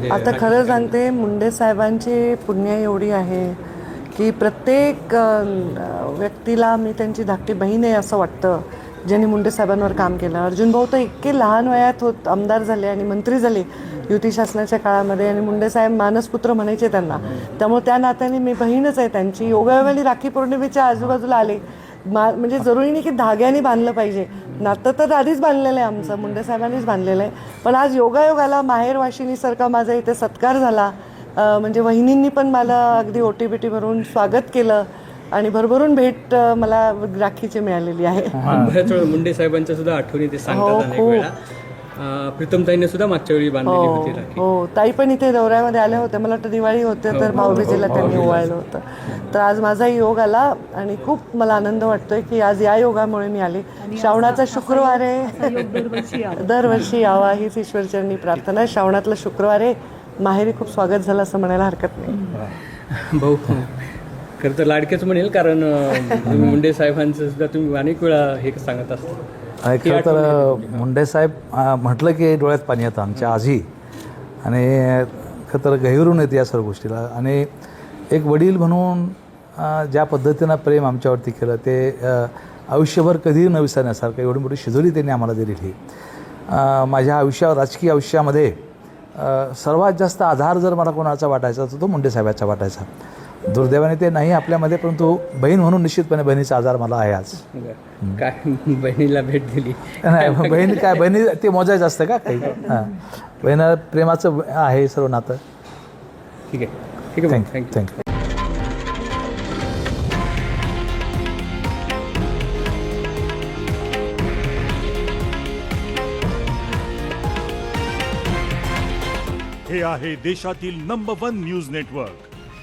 म्हणजे आता खरं सांगते मुंडे साहेबांची पुण्य एवढी आहे की प्रत्येक व्यक्तीला मी त्यांची धाकटी बहीण आहे असं वाटतं ज्यांनी मुंडे साहेबांवर काम केलं. अर्जुन भाऊ तर इतके लहान वयात होत आमदार झाले आणि मंत्री झाले युती शासनाच्या काळामध्ये आणि मुंडे साहेब मानसपुत्र म्हणायचे त्यांना. त्यामुळे त्या नात्याने मी बहीणच आहे त्यांची. योगायोगाने राखी पौर्णिमेच्या आजूबाजूला आले. मा म्हणजे जरुरी नाही की धाग्याने बांधलं पाहिजे. नातं तर आधीच बांधलेलं आहे आमचं मुंडे साहेबांनीच बांधलेलं आहे. पण आज योगायोगाला माहेर वाशिनीसारखा माझा इथे सत्कार झाला. म्हणजे वहिनींनी पण मला अगदी ओटी बिटी भरून स्वागत केलं आणि भरभरून भेट मला राखीची मिळालेली आहे. बऱ्याच वेळा मुंडे साहेबांच्या सुद्धा आठवणी ते हो, सांगतात अनेक खूप. वेळा. अं, प्रीतमताईंनी सुद्धा मागच्या वेळी बांधलेली होती राखी. हो ताई पण इथे दौऱ्यामध्ये आल्या होत्या. मला वाटतं दिवाळी होते तर भाऊबीजेला त्यांनी ओवाळलं होतं. तर आज माझा योग आला आणि खूप मला आनंद वाटतोय की आज या योगामुळे मी आली. श्रावणाचा शुक्रवार आहे. दरवर्षी यावा. हीच ईश्वरचरणी प्रार्थना आहे. श्रावणातला शुक्रवार आहे. माहेरी खूप स्वागत झालं असं म्हणायला हरकत नाही. भाऊ खरं तर लाडकेच म्हणेल कारण मुंडे साहेबांचं सुद्धा तुम्ही अनेक वेळा हे सांगत असता. आणि खरं तर मुंडे साहेब म्हटलं की डोळ्यात पाणी येतं आमच्या आजही आणि खरं तर गहिरून येते या सर्व गोष्टीला. आणि एक वडील म्हणून ज्या पद्धतीनं प्रेम आमच्यावरती केलं ते आयुष्यभर कधीही न विसरण्यासारखं एवढी मोठी शिजोरी त्यांनी आम्हाला दिलेली. माझ्या आयुष्यावर राजकीय आयुष्यामध्ये सर्वात जास्त आधार जर मला कोणाचा वाटायचा तर तो मुंडे साहेबाचा वाटायचा. दुर्दैवाने ते नाही आपल्यामध्ये परंतु बहीण म्हणून निश्चितपणे बहिणीचा आधार मला आहे आज. काय बहिणीला भेट दिली? नाही बहीण काय बहिणी ते मोजायचं असतं का काही? हां. बहिण प्रेमाचं आहे सर्व नातं. ठीक आहे. ठीक आहे थँक्यू थँक्यू थँक्यू हे आहे देशातील नंबर वन न्यूज नेटवर्क